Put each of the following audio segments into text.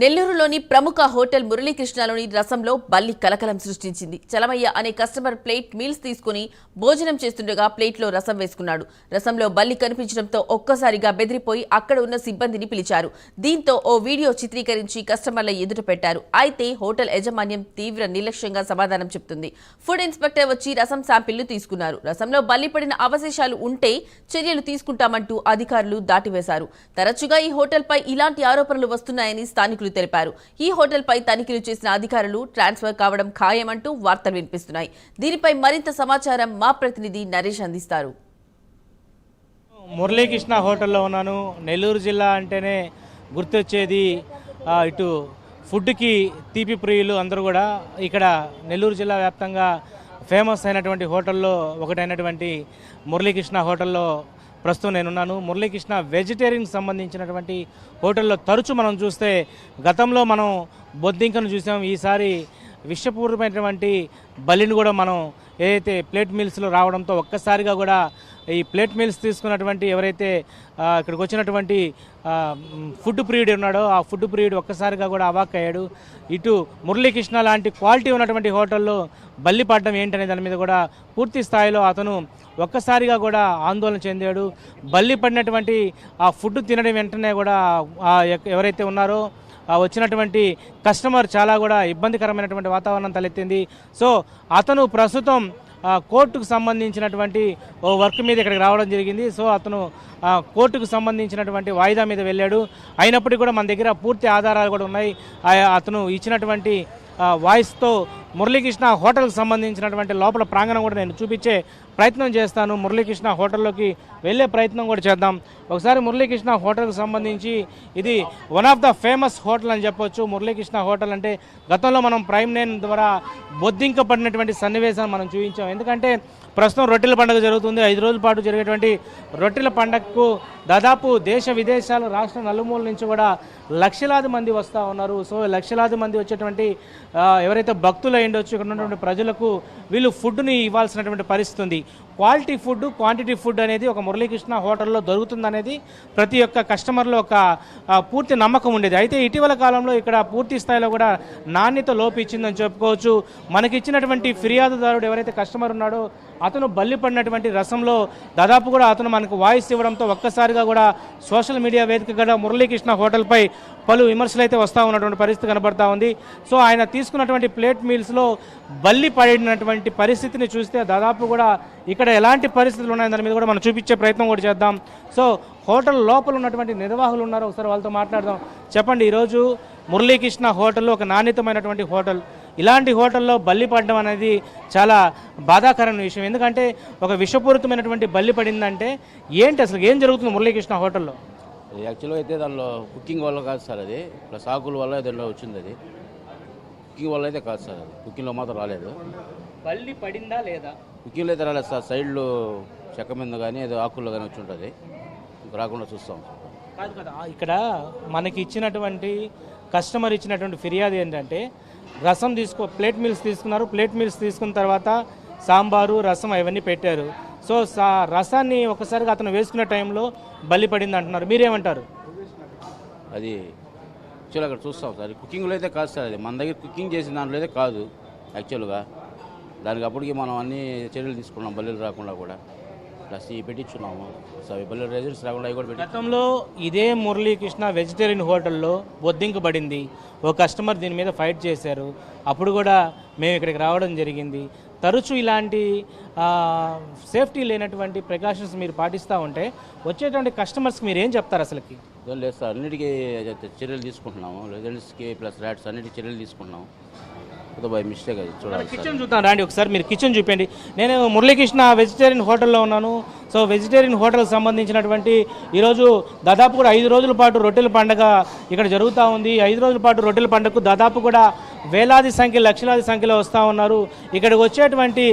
నెల్లూరులోని ప్రముఖ హోటల్ మురళీకృష్ణలోని రసంలో బల్లి కలకలం సృష్టించింది. చలమయ్య అనే కస్టమర్ ప్లేట్ మీల్స్ తీసుకుని భోజనం చేస్తుండగా ప్లేట్లో రసం వేసుకున్నాడు. రసంలో బల్లి కనిపించడంతో ఒక్కసారిగా బెదిరిపోయి అక్కడ ఉన్న సిబ్బందిని పిలిచారు. దీంతో ఓ వీడియో చిత్రీకరించి కస్టమర్ల ఎదుట పెట్టారు. అయితే హోటల్ యాజమాన్యం తీవ్ర నిర్లక్ష్యంగా సమాధానం చెప్తుంది. ఫుడ్ ఇన్స్పెక్టర్ వచ్చి రసం శాంపిళ్ళు తీసుకున్నారు. రసంలో బల్లి పడిన అవశేషాలు ఉంటే చర్యలు తీసుకుంటామంటూ అధికారులు దాటివేశారు. తరచుగా ఈ హోటల్పై ఇలాంటి ఆరోపణలు వస్తున్నాయని స్థానికులు తెలిపారు. ఈ హోటల్పై తనిఖీలు చేసిన అధికారులు ట్రాన్స్ఫర్ కావడం ఖాయమంటూ వార్తలు వినిపిస్తున్నాయి. దీనిపై మరింత సమాచారం మా ప్రతినిధి నరేష్ అందిస్తారు. మురళీకృష్ణ హోటల్లో ఉన్నాను. నెల్లూరు జిల్లా అంటేనే గుర్తొచ్చేది ఇటు ఫుడ్కి తీపి ప్రియులు అందరూ కూడా. ఇక్కడ నెల్లూరు జిల్లా వ్యాప్తంగా ఫేమస్ అయినటువంటి హోటల్లో ఒకటైనటువంటి మురళీకృష్ణ హోటల్లో ప్రస్తుతం నేనున్నాను. మురళీకృష్ణ వెజిటేరియన్కి సంబంధించినటువంటి హోటల్లో తరచు మనం చూస్తే గతంలో మనం బొద్దింకను చూసాం. ఈసారి విషపూర్వమైనటువంటి బలిని కూడా మనం ఏదైతే ప్లేట్ మీల్స్లో రావడంతో ఒక్కసారిగా కూడా ఈ ప్లేట్ మీల్స్ తీసుకున్నటువంటి ఎవరైతే ఇక్కడికి వచ్చినటువంటి ఫుడ్ ప్రియుడు ఉన్నాడో ఆ ఫుడ్ ప్రియుడు ఒక్కసారిగా కూడా అవాక్ అయ్యాడు. ఇటు మురళీకృష్ణ లాంటి క్వాలిటీ ఉన్నటువంటి హోటల్లో బల్లి పడడం ఏంటనే దాని మీద కూడా పూర్తి స్థాయిలో అతను ఒక్కసారిగా కూడా ఆందోళన చెందాడు. బల్లి పడినటువంటి ఆ ఫుడ్ తినడం వెంటనే కూడా ఎవరైతే ఉన్నారో వచ్చినటువంటి కస్టమర్ చాలా కూడా ఇబ్బందికరమైనటువంటి వాతావరణం తలెత్తింది. సో అతను ప్రస్తుతం కోర్టుకు సంబంధించినటువంటి ఓ వర్క్ మీద ఇక్కడికి రావడం జరిగింది. సో అతను కోర్టుకు సంబంధించినటువంటి వాయిదా మీద వెళ్ళాడు. అయినప్పటికీ కూడా మన దగ్గర పూర్తి ఆధారాలు కూడా ఉన్నాయి. ఆ- అతను ఇచ్చినటువంటి వాయిస్తో మురళీకృష్ణ హోటల్కి సంబంధించినటువంటి లోపల ప్రాంగణం కూడా నేను చూపించే ప్రయత్నం చేస్తాను. మురళీకృష్ణ హోటల్లోకి వెళ్ళే ప్రయత్నం కూడా చేద్దాం. ఒకసారి మురళీకృష్ణ హోటల్కి సంబంధించి ఇది one of the famous hotel అని చెప్పొచ్చు. మురళీకృష్ణ హోటల్ అంటే గతంలో మనం ప్రైమ్ నైన్ ద్వారా బొద్దింక పడినటువంటి సన్నివేశాన్ని మనం చూపించాం. ఎందుకంటే ప్రస్తుతం రొట్టెల పండుగ జరుగుతుంది. ఐదు రోజుల పాటు జరిగేటువంటి రొట్టెల పండగకు దాదాపు దేశ విదేశాలు రాష్ట్ర నలుమూల నుంచి కూడా లక్షలాది మంది వస్తూ ఉన్నారు. సో లక్షలాది మంది వచ్చేటువంటి ఎవరైతే భక్తులు అయ్యుండొచ్చు ఇక్కడ ఉన్నటువంటి ప్రజలకు వీళ్ళు ఫుడ్ని ఇవ్వాల్సినటువంటి పరిస్థితి ఉంది. క్వాలిటీ ఫుడ్ క్వాంటిటీ ఫుడ్ అనేది ఒక మురళీకృష్ణ హోటల్లో దొరుకుతుందనేది ప్రతి ఒక్క కస్టమర్లో ఒక పూర్తి నమ్మకం ఉండేది. అయితే ఇటీవల కాలంలో ఇక్కడ పూర్తి స్థాయిలో కూడా నాణ్యత లోపించిందని చెప్పుకోవచ్చు. మనకిచ్చినటువంటి ఫిర్యాదుదారుడు ఎవరైతే కస్టమర్ ఉన్నాడో అతను బల్లి పడినటువంటి రసంలో దాదాపు కూడా అతను మనకు వాయిస్ ఇవ్వడంతో ఒక్కసారిగా కూడా సోషల్ మీడియా వేదిక కూడా మురళీకృష్ణ హోటల్పై పలు విమర్శలు అయితే వస్తూ ఉన్నటువంటి పరిస్థితి కనబడతా ఉంది. సో ఆయన తీసుకున్నటువంటి ప్లేట్ మీల్స్లో బల్లి పడినటువంటి పరిస్థితిని చూస్తే దాదాపు కూడా ఇక్కడ ఎలాంటి పరిస్థితులు ఉన్నాయో దాని మీద కూడా మనం చూపించే ప్రయత్నం కూడా చేద్దాం. సో హోటల్ లోపల ఉన్నటువంటి నిర్వాహకులు ఉన్నారు ఒకసారి వాళ్ళతో మాట్లాడదాం. చెప్పండి ఈరోజు మురళీకృష్ణ హోటల్లో ఒక నాణ్యతమైనటువంటి హోటల్ ఇలాంటి హోటల్లో బల్లి పడడం అనేది చాలా బాధాకరమైన విషయం. ఎందుకంటే ఒక విషపూరితమైనటువంటి బల్లి పడిందంటే ఏంటి అసలు ఏం జరుగుతుంది మురళీకృష్ణ హోటల్లో? యాక్చువల్గా అయితే దానిలో కుకింగ్ వల్ల కాదు సార్ అది. ప్లస్ ఆకుల వల్ల దానిలో వచ్చింది అది. కుకింగ్ వల్ల అయితే కాదు సార్ అది. కుకింగ్లో మాత్రం రాలేదు. బల్లి పడిందా లేదా? కుకింగ్లో అయితే రాలేదు సార్. సైడ్లో చెక్క మీద కానీ ఏదో ఆకుల్లో కానీ వచ్చి ఉంటుంది రాకుండా చూస్తాం. కాదు కదా ఇక్కడ మనకి ఇచ్చినటువంటి కస్టమర్ ఇచ్చినటువంటి ఫిర్యాదు ఏంటంటే రసం తీసుకో ప్లేట్ మీల్స్ తీసుకున్నారు ప్లేట్ మీల్స్ తీసుకున్న తర్వాత సాంబారు రసం అవన్నీ పెట్టారు. సో సా రసాన్ని ఒకసారిగా అతను వేసుకున్న టైంలో బలి పడింది అంటున్నారు. మీరేమంటారు? అది యాక్చువల్గా అక్కడ చూస్తాం సార్. కుకింగ్లో అయితే కాదు సార్ అది. మన దగ్గర కుకింగ్ చేసిన దాంట్లో అయితే కాదు యాక్చువల్గా. దానికి అప్పటికి మనం అన్ని చర్యలు తీసుకున్నాం బల్లీలు రాకుండా కూడా. ప్లస్ ఇవి పెట్టించున్నాము. సో బల్లీలు రెజల్ట్స్ రాకుండా కూడా పెట్టి గతంలో ఇదే మురళీకృష్ణ వెజిటేరియన్ హోటల్లో బొద్దింక పడింది ఓ కస్టమర్ దీని మీద ఫైట్ చేశారు. అప్పుడు కూడా మేము ఇక్కడికి రావడం జరిగింది. తరచూ ఇలాంటి సేఫ్టీ లేనటువంటి ప్రికాషన్స్ మీరు పాటిస్తూ ఉంటే వచ్చేటువంటి కస్టమర్స్కి మీరు ఏం చెప్తారు అసలుకి? లేదు సార్ అన్నిటికీ చర్యలు తీసుకుంటున్నాము. రిజల్ట్స్కి ప్లస్ ర్యాట్స్ అన్నిటికీ చర్యలు తీసుకుంటున్నాము. బై మిస్టేక్ అది చూడాలి సార్. కిచెన్ చూద్దాం రండి ఒకసారి మీరు కిచెన్ చూపండి. నేను మురళీకృష్ణ వెజిటేరియన్ హోటల్లో ఉన్నాను. సో వెజిటేరియన్ హోటల్కి సంబంధించినటువంటి ఈరోజు దాదాపు కూడా ఐదు రోజుల పాటు రొట్టెల పండగ ఇక్కడ జరుగుతూ ఉంది. ఐదు రోజుల పాటు రొట్టెల పండుగకు దాదాపు కూడా వేలాది సంఖ్య లక్షలాది సంఖ్యలో వస్తూ ఉన్నారు. ఇక్కడికి వచ్చేటువంటి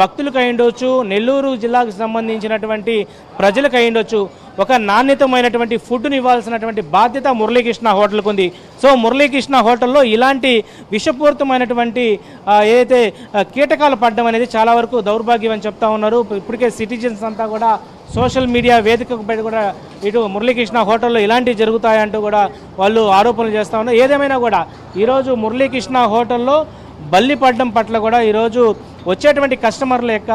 భక్తులకు అయి ఉండొచ్చు. నెల్లూరు జిల్లాకు సంబంధించినటువంటి ప్రజలకు అయి ఉండొచ్చు. ఒక నాణ్యతమైనటువంటి ఫుడ్ని ఇవ్వాల్సినటువంటి బాధ్యత మురళీకృష్ణ హోటల్కు ఉంది సో మురళీకృష్ణ హోటల్లో ఇలాంటి విషపూరితమైనటువంటి ఏదైతే కీటకాలు పడడం అనేది చాలా వరకు దౌర్భాగ్యం అని చెప్తా ఉన్నారు. ఇప్పటికే సిటిజన్స్ అంతా కూడా సోషల్ మీడియా వేదికకు బయట కూడా ఇటు మురళీకృష్ణ హోటల్లో ఇలాంటివి జరుగుతాయంటూ కూడా వాళ్ళు ఆరోపణలు చేస్తూ ఉన్నారు. ఏదేమైనా కూడా ఈరోజు మురళీకృష్ణ హోటల్లో బల్లి పడ్డం పట్ల కూడా ఈరోజు వచ్చేటువంటి కస్టమర్ల యొక్క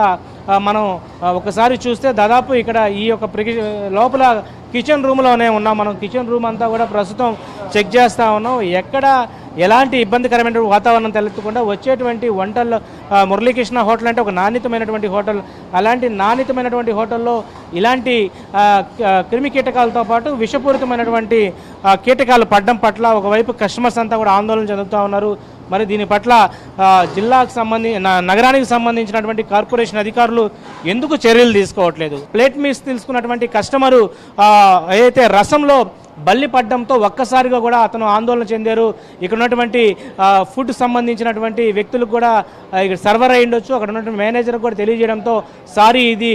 మనం ఒకసారి చూస్తే దాదాపు ఇక్కడ ఈ యొక్క ప్రి- లోపల కిచెన్ రూమ్లోనే ఉన్నాం. మనం కిచెన్ రూమ్ అంతా కూడా ప్రస్తుతం చెక్ చేస్తూ ఉన్నాం. ఎక్కడ ఎలాంటి ఇబ్బందికరమైన వాతావరణం తలెత్తకుండా వచ్చేటువంటి వంటల్లో మురళీకృష్ణ హోటల్ అంటే ఒక నాణ్యతమైనటువంటి హోటల్. అలాంటి నాణ్యతమైనటువంటి హోటల్లో ఇలాంటి క- క్రిమి కీటకాలతో పాటు విషపూరితమైనటువంటి కీటకాలు పడడం పట్ల ఒకవైపు కస్టమర్స్ అంతా కూడా ఆందోళన చెందుతూ ఉన్నారు. మరి దీని పట్ల జిల్లాకు సంబంధించి నగరానికి సంబంధించినటువంటి కార్పొరేషన్ అధికారులు ఎందుకు చర్యలు తీసుకోవట్లేదు? ప్లేట్ మీస్ తీసుకున్నటువంటి కస్టమరు ఏదైతే రసంలో బల్లి పడ్డంతో ఒక్కసారిగా కూడా అతను ఆందోళన చెందారు. ఇక్కడ ఉన్నటువంటి ఫుడ్ సంబంధించినటువంటి వ్యక్తులకు కూడా ఇక్కడ సర్వర్ అయి ఉండొచ్చు. అక్కడ ఉన్నటువంటి మేనేజర్ కూడా తెలియజేయడంతో సారీ ఇది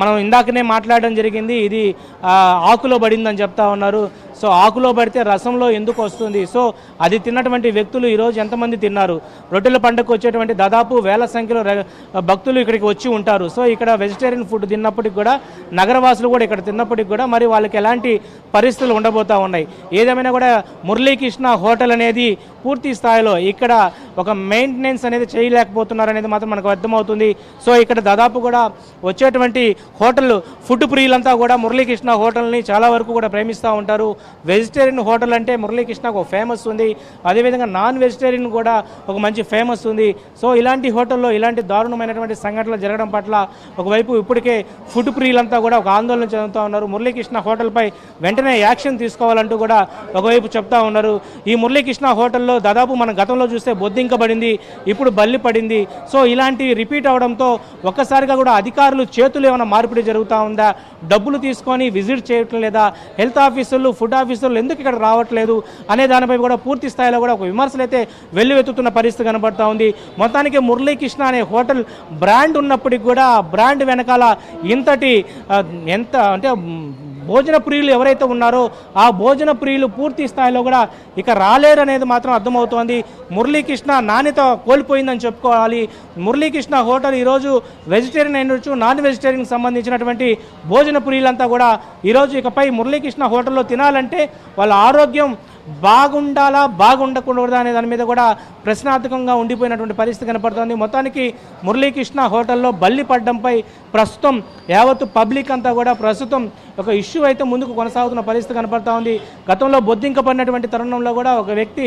మనం ఇందాకనే మాట్లాడడం జరిగింది. ఇది ఆకులో పడిందని చెప్తా ఉన్నారు. సో ఆకులో పడితే రసంలో ఎందుకు వస్తుంది? సో అది తిన్నటువంటి వ్యక్తులు ఈరోజు ఎంతమంది తిన్నారు? రొట్టెల పండుగకు వచ్చేటువంటి దాదాపు వేల సంఖ్యలో భక్తులు ఇక్కడికి వచ్చి ఉంటారు. సో ఇక్కడ వెజిటేరియన్ ఫుడ్ తిన్నప్పటికి కూడా నగరవాసులు కూడా ఇక్కడ తిన్నప్పటికి కూడా మరి వాళ్ళకి ఎలాంటి పరిస్థితులు ఉండబోతా ఉన్నాయి? ఏదేమైనా కూడా మురళీకృష్ణ హోటల్ అనేది పూర్తి స్థాయిలో ఇక్కడ ఒక మెయింటెనెన్స్ అనేది చేయలేకపోతున్నారు అనేది మాత్రం మనకు అర్థమవుతుంది. సో ఇక్కడ దాదాపు కూడా వచ్చేటువంటి హోటల్ ఫుడ్ ప్రియులంతా కూడా మురళీకృష్ణ హోటల్ని చాలా వరకు కూడా ప్రేమిస్తూ ఉంటారు. వెజిటేరియన్ హోటల్ అంటే మురళీకృష్ణకు ఒక ఫేమస్ ఉంది. అదేవిధంగా నాన్ వెజిటేరియన్ కూడా ఒక మంచి ఫేమస్ ఉంది. సో ఇలాంటి హోటల్లో ఇలాంటి దారుణమైనటువంటి సంఘటనలు జరగడం పట్ల ఒకవైపు ఇప్పటికే ఫుడ్ ప్రియులంతా కూడా ఒక ఆందోళన చెందుతూ ఉన్నారు. మురళీకృష్ణ హోటల్పై వెంటనే యాక్షన్ తీసుకోవాలంటూ కూడా ఒకవైపు చెప్తా ఉన్నారు. ఈ మురళీకృష్ణ హోటల్లో దాదాపు మనం గతంలో చూస్తే బొద్దింకబడింది ఇప్పుడు బల్లి పడింది. సో ఇలాంటి రిపీట్ అవడంతో ఒక్కసారిగా కూడా అధికారులు చేతులు ఏమైనా మార్పిడి జరుగుతూ ఉందా? డబ్బులు తీసుకొని విజిట్ చేయటం లేదా హెల్త్ ఆఫీసర్లు ఫుడ్ ఆఫీసర్లు ఎందుకు ఇక్కడ రావట్లేదు అనే దానిపై కూడా పూర్తి స్థాయిలో కూడా ఒక విమర్శలు అయితే వెల్లువెత్తుతున్న పరిస్థితి కనబడతా ఉంది. మొత్తానికి మురళీకృష్ణ అనే హోటల్ బ్రాండ్ ఉన్నప్పటికీ కూడా బ్రాండ్ వెనకాల ఇంతటి ఎంత అంటే భోజన ప్రియులు ఎవరైతే ఉన్నారో ఆ భోజన ప్రియులు పూర్తి స్థాయిలో కూడా ఇక రాలేరు అనేది మాత్రం అర్థమవుతోంది. మురళీకృష్ణ నాణ్యత కోల్పోయిందని చెప్పుకోవాలి. మురళీకృష్ణ హోటల్ ఈరోజు వెజిటేరియన్ అయినచ్చు నాన్ వెజిటేరియన్ సంబంధించినటువంటి భోజన ప్రియులంతా కూడా ఈరోజు ఇకపై మురళీకృష్ణ హోటల్లో తినాలంటే వాళ్ళ ఆరోగ్యం బాగుండాలా బాగుండకూడదా అనే దాని మీద కూడా ప్రశ్నార్థకంగా ఉండిపోయినటువంటి పరిస్థితి కనపడుతోంది. మొత్తానికి మురళీకృష్ణ హోటల్లో బల్లి పడ్డంపై ప్రస్తుతం యావత్తు పబ్లిక్ అంతా కూడా ప్రస్తుతం ఒక ఇష్యూ అయితే ముందుకు కొనసాగుతున్న పరిస్థితి కనపడతా ఉంది. గతంలో బొద్దింక పడినటువంటి తరుణంలో కూడా ఒక వ్యక్తి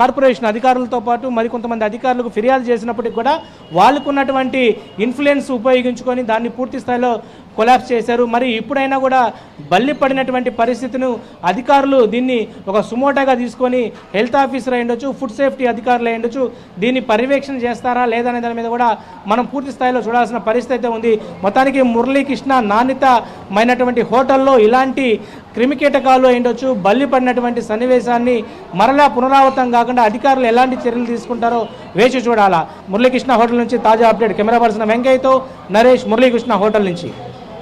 కార్పొరేషన్ అధికారులతో పాటు మరికొంతమంది అధికారులకు ఫిర్యాదు చేసినప్పటికీ కూడా వాళ్ళకున్నటువంటి ఇన్ఫ్లుయెన్స్ ఉపయోగించుకొని దాన్ని పూర్తి స్థాయిలో కొలాప్స్ చేశారు. మరి ఇప్పుడైనా కూడా బల్లి పడినటువంటి పరిస్థితిను అధికారులు దీన్ని ఒక సుమోటాగా తీసుకొని హెల్త్ ఆఫీసర్ అయ్యుండొచ్చు ఫుడ్ సేఫ్టీ అధికారులు అయ్యుండొచ్చు దీన్ని పర్యవేక్షణ చేస్తారా లేదా దాని మీద కూడా మనం పూర్తి స్థాయిలో చూడాల్సిన పరిస్థితి అయితే ఉంది. మొత్తానికి మురళీకృష్ణ నాణ్యతమైనటువంటి హోటల్లో ఇలాంటి క్రిమికీటకాలు అయ్యుండొచ్చు బల్లి పడినటువంటి సన్నివేశాన్ని మరలా పునరావృతం కాకుండా అధికారులు ఎలాంటి చర్యలు తీసుకుంటారో వేచి చూడాలా. మురళీకృష్ణ హోటల్ నుంచి తాజా అప్డేట్. కెమెరా పర్సన్ వెంకయ్యతో నరేష్ మురళీకృష్ణ హోటల్ నుంచి.